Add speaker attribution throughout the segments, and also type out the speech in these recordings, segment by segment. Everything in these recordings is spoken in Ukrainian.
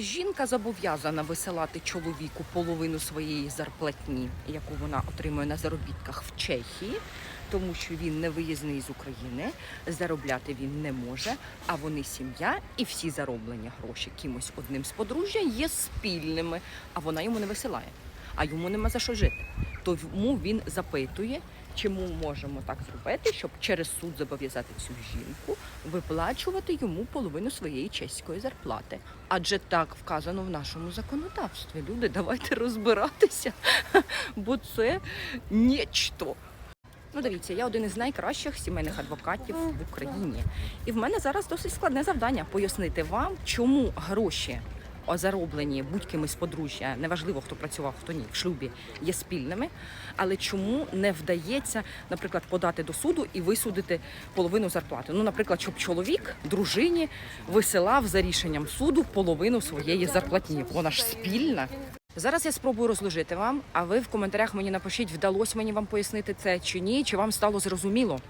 Speaker 1: жінка зобов'язана висилати чоловіку половину своєї зарплатні, яку вона отримує на заробітках в Чехії, тому що він не виїзний з України, заробляти він не може, а вони сім'я і всі зароблені гроші кимось одним з подружжя є спільними, а вона йому не висилає, а йому нема за що жити. Тому він запитує, чому можемо так зробити, щоб через суд зобов'язати цю жінку виплачувати йому половину своєї чеської зарплати. Адже так вказано в нашому законодавстві. Люди, давайте розбиратися, бо це нічто. Ну, дивіться, я один із найкращих сімейних адвокатів в Україні. І в мене зараз досить складне завдання пояснити вам, чому гроші зароблені будь-ким з подружжя, неважливо хто працював, хто ні, в шлюбі, є спільними, але чому не вдається, наприклад, подати до суду і висудити половину зарплати? Ну, наприклад, щоб чоловік дружині висилав за рішенням суду половину своєї зарплатні. Вона ж спільна. Зараз я спробую розложити вам, а ви в коментарях мені напишіть, вдалося мені вам пояснити це чи ні, чи вам стало зрозуміло.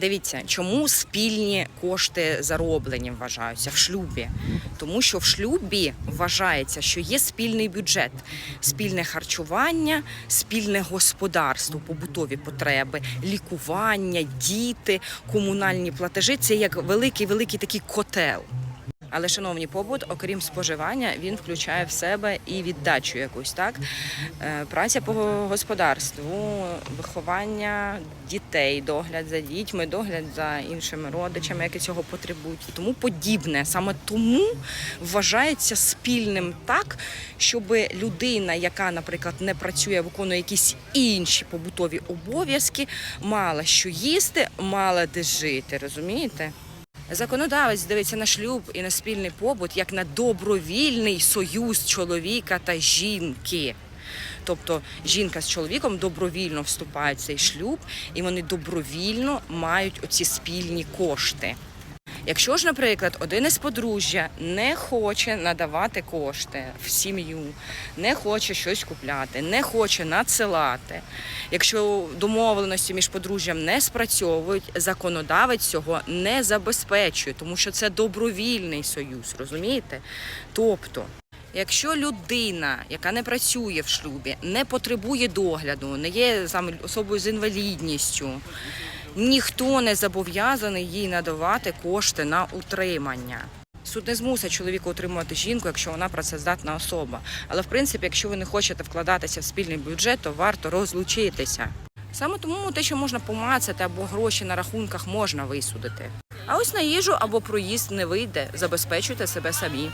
Speaker 1: Дивіться, чому спільні кошти зароблені вважаються в шлюбі? Тому що в шлюбі вважається, що є спільний бюджет, спільне харчування, спільне господарство, побутові потреби, лікування, діти, комунальні платежі це як великий великий такий котел. Але, шановні, побут, окрім споживання, він включає в себе і віддачу якусь, так? Е, Праця по господарству, виховання дітей, догляд за дітьми, догляд за іншими родичами, які цього потребують, тому подібне. Саме тому вважається спільним так, щоб людина, яка, наприклад, не працює, виконує якісь інші побутові обов'язки, мала що їсти, мала де жити. Розумієте? Законодавець дивиться на шлюб і на спільний побут як на добровільний союз чоловіка та жінки. Тобто жінка з чоловіком добровільно вступають в цей шлюб, і вони добровільно мають оці спільні кошти. Якщо ж, наприклад, один із подружжя не хоче надавати кошти в сім'ю, не хоче щось купляти, не хоче надсилати, якщо домовленості між подружжям не спрацьовують, законодавець цього не забезпечує, тому що це добровільний союз, розумієте? Тобто. Якщо людина, яка не працює в шлюбі, не потребує догляду, не є саме особою з інвалідністю, ніхто не зобов'язаний їй надавати кошти на утримання. Суд не змусить чоловіка утримувати жінку, якщо вона працездатна особа. Але в принципі, якщо ви не хочете вкладатися в спільний бюджет, то варто розлучитися. Саме тому те, що можна помацати або гроші на рахунках можна висудити. А ось на їжу або проїзд не вийде, забезпечуйте себе самі.